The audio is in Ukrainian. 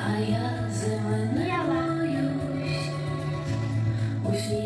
А я зими боюсь,